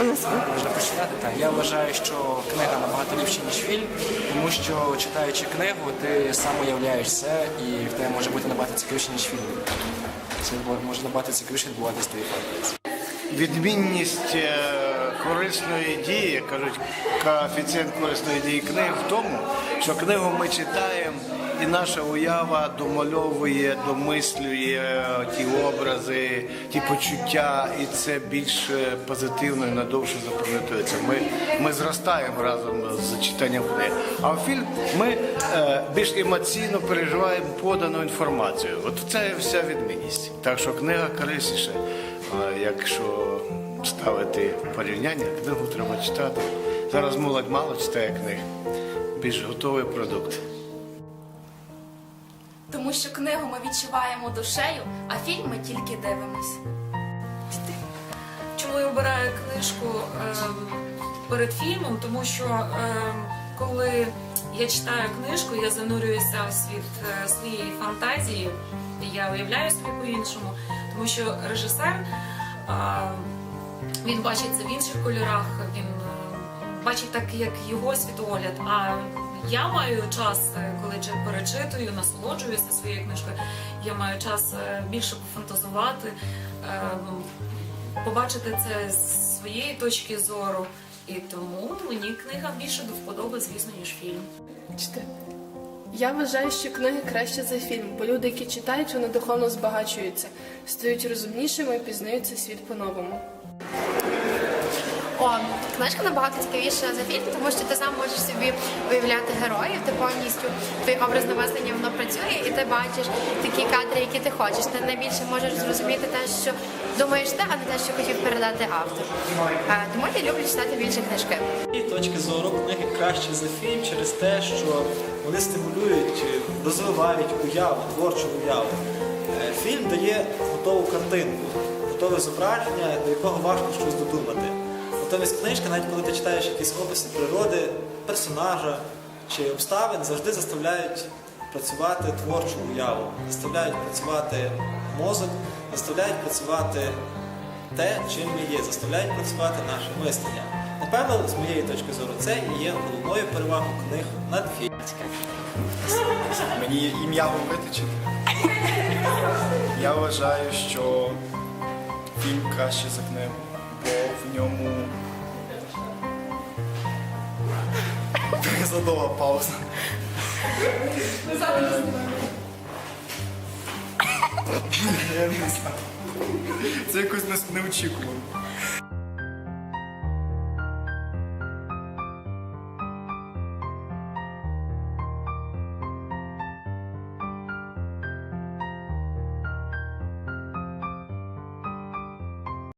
У нас Можна починати. Так, я вважаю, що книга набагато ліпша, ніж фільм, тому що читаючи книгу, ти сам уявляєш все, і в тебе може бути набагато цікавіше, ніж фільм. Це може набагато цікавіше відбуватися твої фактори. Відмінність е, корисної дії, як кажуть, коефіцієнт корисної дії книг в тому, що книгу ми читаємо, і наша уява домальовує, домислює ті образи, ті почуття, і це більш е, позитивно і надовше запам'ятується. Ми, ми зростаємо разом з читанням книг. А в фільм ми е, більш емоційно переживаємо подану інформацію. От це вся відмінність. Так що книга корисніша. Якщо ставити порівняння, книгу треба читати. Зараз молодь мало читає книг, більш готовий продукт. Тому що книгу ми відчуваємо душею, а фільм ми тільки дивимось. Чому я обираю книжку ем, перед фільмом? Тому що ем, коли я читаю книжку, я занурююся в світ е, своєї фантазії, я уявляю собі по-іншому, тому що режисер він бачить це в інших кольорах, він е, бачить так, як його світогляд. Я маю час, е, коли перечитую, насолоджуюся своєю книжкою. Я маю час е, більше пофантазувати, е, побачити це з своєї точки зору. І тому мені книга більше до вподоби, звісно, ніж фільм. Чте. Я вважаю, що книги краще за фільм, бо люди, які читають, вони духовно збагачуються, стають розумнішими і пізнають цей світ по-новому. Книжка набагато цікавіша за фільм, тому що ти сам можеш собі уявляти героїв, ти повністю твоє образне мислення воно працює, і ти бачиш такі кадри, які ти хочеш. Ти найбільше можеш зрозуміти те, що думаєш ти, а не те, що хотів передати автор. Тому я люблю читати більше книжки. І точки зору книги краще за фільм через те, що вони стимулюють, е, розвивають уяву, творчу уяву. Е, Фільм дає готову картинку, готове зображення, до якого важко щось додумати. Натомість книжка, навіть коли ти читаєш якісь описи природи, персонажа чи обставин, завжди заставляють працювати творчу уяву, заставляють працювати мозок, заставляють працювати те, чим ми є, заставляють працювати наше мислення. Напевно, з моєї точки зору, це і є головною перевагою книг над фільмом. Мені ім'я говорити чи? Я вважаю, що фільм краще за книгу, в ньому задова пауза. Я не знаю. Це якось не- неочікувано.